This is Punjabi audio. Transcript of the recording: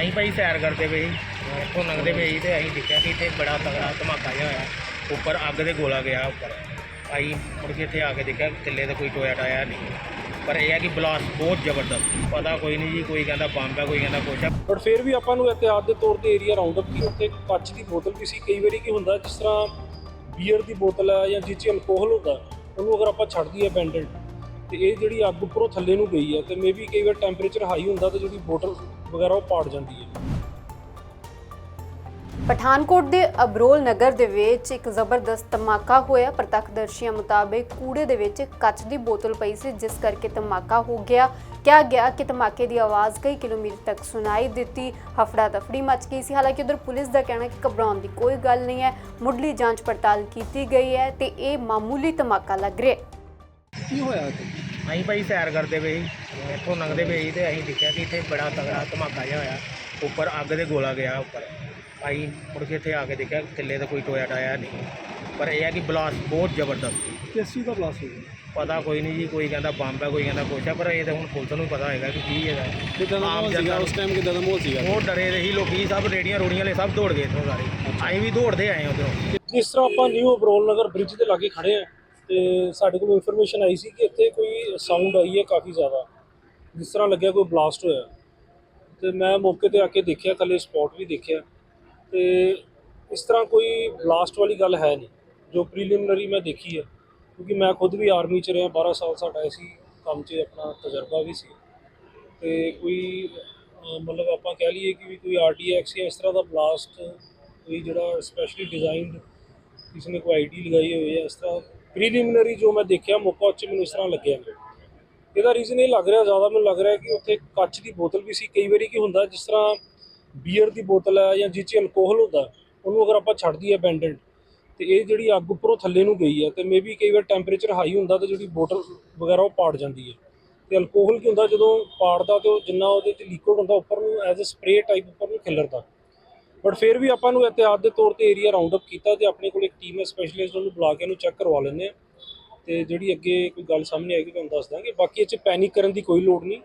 ਅਸੀਂ ਭਾਈ ਸੈਰ ਕਰਦੇ ਪਏ ਸੀ। ਇੱਥੋਂ ਲੰਘਦੇ ਪਏ ਸੀ ਤੇ ਅਸੀਂ ਦੇਖਿਆ ਕਿ ਇੱਥੇ ਬੜਾ ਤਗੜਾ ਧਮਾਕਾ ਜਿਹਾ ਹੋਇਆ। ਉੱਪਰ ਅੱਗ ਦੇ ਗੋਲਾ ਗਿਆ ਉੱਪਰ। ਅਸੀਂ ਮੁੜ ਕੇ ਇੱਥੇ ਆ ਕੇ ਦੇਖਿਆ ਕਿੱਲੇ ਦਾ ਕੋਈ ਟੋਇਆ ਟਾਇਆ ਨਹੀਂ। ਪਰ ਇਹ ਹੈ ਕਿ ਬਲਾਸਟ ਬਹੁਤ ਜ਼ਬਰਦਸਤ। ਪਤਾ ਕੋਈ ਨਹੀਂ ਜੀ, ਕੋਈ ਕਹਿੰਦਾ ਬੰਬ ਹੈ, ਕੋਈ ਕਹਿੰਦਾ ਕੁਛ ਹੈ। ਬਟ ਫਿਰ ਵੀ ਆਪਾਂ ਨੂੰ ਇਤਿਹਾਦ ਦੇ ਤੌਰ ਤੇ ਏਰੀਆ ਰਾਉਂਡ ਅਪ ਕੀ ਉੱਥੇ ਕੱਚ ਦੀ ਬੋਤਲ ਵੀ ਸੀ। ਕਈ ਵਾਰੀ ਕੀ ਹੁੰਦਾ, ਜਿਸ ਤਰ੍ਹਾਂ ਬੀਅਰ ਦੀ ਬੋਤਲ ਹੈ ਜਾਂ ਜਿਸ 'ਚ ਅਲਕੋਹਲ ਹੁੰਦਾ, ਉਹਨੂੰ ਅਗਰ ਆਪਾਂ ਛੱਡ ਦਈਏ ਅਬੈਂਡਨਡ ਤੇ ਇਹ ਜਿਹੜੀ ਅੱਗ ਉੱਪਰੋਂ ਥੱਲੇ ਨੂੰ ਗਈ ਹੈ ਤੇ ਮੇਬੀ ਕਈ ਵਾਰ ਟੈਂਪਰੇਚਰ ਹਾਈ ਹੁੰਦਾ ਤੇ ਜਿਹੜੀ ਬੋਤਲ ਵਗੈਰਾ ਉਹ ਪਾੜ ਜਾਂਦੀ ਹੈ ਪਠਾਨਕੋਟ ਦੇ ਅਬਰੋਲ ਨਗਰ ਦੇ ਵਿੱਚ ਇੱਕ ਜ਼ਬਰਦਸਤ ਧਮਾਕਾ ਹੋਇਆ। ਪ੍ਰਤੱਖਦਰਸ਼ੀਆਂ ਮੁਤਾਬਕ ਕੂੜੇ ਦੇ ਵਿੱਚ ਕੱਚ ਦੀ ਬੋਤਲ ਪਈ ਸੀ ਜਿਸ ਕਰਕੇ ਧਮਾਕਾ ਹੋ ਗਿਆ। ਕਿਹਾ ਗਿਆ ਕਿ ਧਮਾਕੇ ਦੀ ਆਵਾਜ਼ ਕਈ ਕਿਲੋਮੀਟਰ ਤੱਕ ਸੁਣਾਈ ਦਿੱਤੀ। ਹਫੜਾ ਦਫੜੀ ਮਚ ਗਈ ਸੀ। ਹਾਲਾਂਕਿ ਉਧਰ ਪੁਲਿਸ ਦਾ ਕਹਿਣਾ ਕਿ ਘਬਰਾਉਣ ਦੀ ਕੋਈ ਗੱਲ ਨਹੀਂ ਹੈ। ਮੁੱਢਲੀ ਜਾਂਚ ਪੜਤਾਲ ਕੀਤੀ ਗਈ ਹੈ ਤੇ ਇਹ ਮਾਮੂਲੀ ਧਮਾਕਾ ਲੱਗ ਰਿਹਾ ਹੈ। ਕੀ ਹੋਇਆ ਅਸੀਂ ਭਾਈ ਸੈਰ ਕਰਦੇ ਪਏ ਸੀ ਇੱਥੋਂ ਲੰਘਦੇ ਪਏ ਸੀ ਤੇ ਅਸੀਂ ਦੇਖਿਆ ਕਿ ਇੱਥੇ ਬੜਾ ਤਗੜਾ ਧਮਾਕਾ ਜਿਹਾ ਹੋਇਆ ਉੱਪਰ ਅੱਗ ਦੇ ਗੋਲਾ ਗਿਆ ਉੱਪਰ। ਅਸੀਂ ਮੁੜ ਕੇ ਇੱਥੇ ਆ ਕੇ ਦੇਖਿਆ ਥੱਲੇ ਤਾਂ ਕੋਈ ਟੋਇਆ ਟਾਇਆ ਨਹੀਂ। ਪਰ ਇਹ ਹੈ ਕਿ ਬਲਾਸਟ ਬਹੁਤ ਜ਼ਬਰਦਸਤ ਕਿਸ ਚੀਜ਼ ਦਾ ਬਲਾਸਟ ਹੋ ਗਿਆ ਪਤਾ ਕੋਈ ਨਹੀਂ ਜੀ ਕੋਈ ਕਹਿੰਦਾ ਬੰਬ ਹੈ ਕੋਈ ਕਹਿੰਦਾ ਕੁਛ ਹੈ ਪਰ ਇਹ ਤਾਂ ਹੁਣ ਪੁਲਿਸ ਨੂੰ ਪਤਾ ਹੋਏਗਾ ਕਿ ਕੀ ਹੈਗਾ। ਕਿਦਾਂ ਆਮ ਜਨਤਾ ਨੂੰ- ਟਾਈਮ ਕਿਦਾਂ ਦਾ ਮਾਹੌਲ ਸੀਗਾ? ਉਹ ਡਰੇ ਰਹੇ ਸੀ ਲੋਕੀ ਸਭ ਰੇੜੀਆਂ ਰੋੜੀਆਂ ਵਾਲੇ ਸਭ ਦੌੜ ਗਏ ਇੱਥੋਂ ਸਾਰੇ। ਅਸੀਂ ਵੀ ਦੌੜਦੇ ਆਏ ਉਧਰੋਂ। ਜਿਸ ਤਰ੍ਹਾਂ ਆਪਾਂ ਨਿਊ ਅਬਰੋਲ ਨਗਰ ਬ੍ਰਿਜ ਦੇ ਲਾਗੇ ਖੜੇ ਆ ਤੇ ਸਾਡੇ ਕੋਲ ਇਨਫੋਰਮੇਸ਼ਨ ਆਈ ਸੀ ਕਿ ਇੱਥੇ ਕੋਈ ਸਾਊਂਡ ਆਈ ਹੈ ਕਾਫੀ ਜ਼ਿਆਦਾ ਜਿਸ ਤਰ੍ਹਾਂ ਲੱਗਿਆ ਕੋਈ ਬਲਾਸਟ ਹੋਇਆ। ਤੇ ਮੈਂ ਮੌਕੇ ਤੇ ਆ ਕੇ ਦੇਖਿਆ ਥੱਲੇ ਸਪੌਟ ਵੀ ਦੇਖਿਆ। ਤੇ ਇਸ ਤਰ੍ਹਾਂ ਕੋਈ ਬਲਾਸਟ ਵਾਲੀ ਗੱਲ ਹੈ ਨਹੀਂ ਜੋ ਪ੍ਰੀਲਿਮਿਨਰੀ ਮੈਂ ਦੇਖੀ ਹੈ। ਕਿਉਂਕਿ ਮੈਂ ਖੁਦ ਵੀ ਆਰਮੀ ਚ ਰਿਹਾ 12 ਸਾਲ ਸਾਡਾ ਐਸੀ ਕੰਮ 'ਚ ਆਪਣਾ ਤਜਰਬਾ ਵੀ ਸੀ। ਤੇ ਕੋਈ ਅਹ, ਮਤਲਬ ਆਪਾਂ ਕਹਿ ਲਈਏ ਕਿ ਵੀ ਕੋਈ ਆਰਡੀਐਕਸ ਜਾਂ ਇਸ ਤਰ੍ਹਾਂ ਦਾ ਬਲਾਸਟ ਕੋਈ ਜਿਹੜਾ ਸਪੈਸ਼ਲੀ ਡਿਜ਼ਾਈਨਡ ਕਿਸੇ ਨੇ ਕੋਈ ਆਈਡੀ ਲਗਾਈ ਹੋਈ ਹੈ ਇਸ ਤਰ੍ਹਾਂ ਪ੍ਰੀਲਿਮਿਨਰੀ ਜੋ ਮੈਂ ਦੇਖਿਆ, ਮੌਕਾ ਉੱਚ ਮੈਨੂੰ ਇਸ ਤਰ੍ਹਾਂ ਲੱਗਿਆ। ਇਹਦਾ ਰੀਜ਼ਨ ਇਹ ਲੱਗ ਰਿਹਾ, ਜ਼ਿਆਦਾ ਮੈਨੂੰ ਲੱਗ ਰਿਹਾ ਕਿ ਉੱਥੇ ਕੱਚ ਦੀ ਬੋਤਲ ਵੀ ਸੀ। ਕਈ ਵਾਰੀ ਕੀ ਹੁੰਦਾ, ਜਿਸ ਤਰ੍ਹਾਂ ਬੀਅਰ ਦੀ ਬੋਤਲ ਹੈ ਜਾਂ ਜਿਸ 'ਚ ਅਲਕੋਹਲ ਹੁੰਦਾ, ਉਹਨੂੰ ਅਗਰ ਆਪਾਂ ਛੱਡ ਦਈਏ ਬੈਂਡੈਂਟ ਤੇ ਇਹ ਜਿਹੜੀ ਅੱਗ ਉੱਪਰੋਂ ਥੱਲੇ ਨੂੰ ਗਈ ਹੈ, ਤੇ ਮੇਬੀ ਕਈ ਵਾਰ ਟੈਂਪਰੇਚਰ ਹਾਈ ਹੁੰਦਾ, ਤੇ ਜਿਹੜੀ ਬੋਤਲ ਵਗੈਰਾ ਉਹ ਪਾੜ ਜਾਂਦੀ ਹੈ। ਤੇ ਅਲਕੋਹਲ ਕੀ ਹੁੰਦਾ, ਜਦੋਂ ਪਾੜਦਾ ਤੇ ਉਹ ਜਿੰਨਾ ਉਹਦੇ 'ਚ ਲਿਕੁਇਡ ਹੁੰਦਾ, ਉੱਪਰ ਨੂੰ ਐਜ਼ ਅ ਸਪਰੇ ਟਾਈਪ ਉੱਪਰ ਨੂੰ ਖਿਲਰਦਾ। ਬਟ ਫਿਰ ਵੀ ਆਪਾਂ ਨੂੰ ਇਤਿਹਾਦ ਦੇ ਤੌਰ ਤੇ ਏਰੀਆ ਰਾਉਂਡ ਅਪ ਕੀਤਾ ਤੇ ਆਪਣੇ ਕੋਲ ਇੱਕ ਟੀਮ ਹੈ ਸਪੈਸ਼ਲਿਸਟ ਉਹਨੂੰ ਬੁਲਾ ਕੇ ਇਹਨੂੰ ਚੈੱਕ ਕਰਵਾ ਲੈਂਦੇ ਆ ਤੇ ਜਿਹੜੀ ਅੱਗੇ ਕੋਈ ਗੱਲ ਸਾਹਮਣੇ ਆਏਗੀ ਤੁਹਾਨੂੰ ਦੱਸ ਦਾਂਗੇ। ਬਾਕੀ ਇਹ 'ਚ ਪੈਨਿਕ ਕਰਨ ਦੀ ਕੋਈ ਲੋੜ ਨਹੀਂ।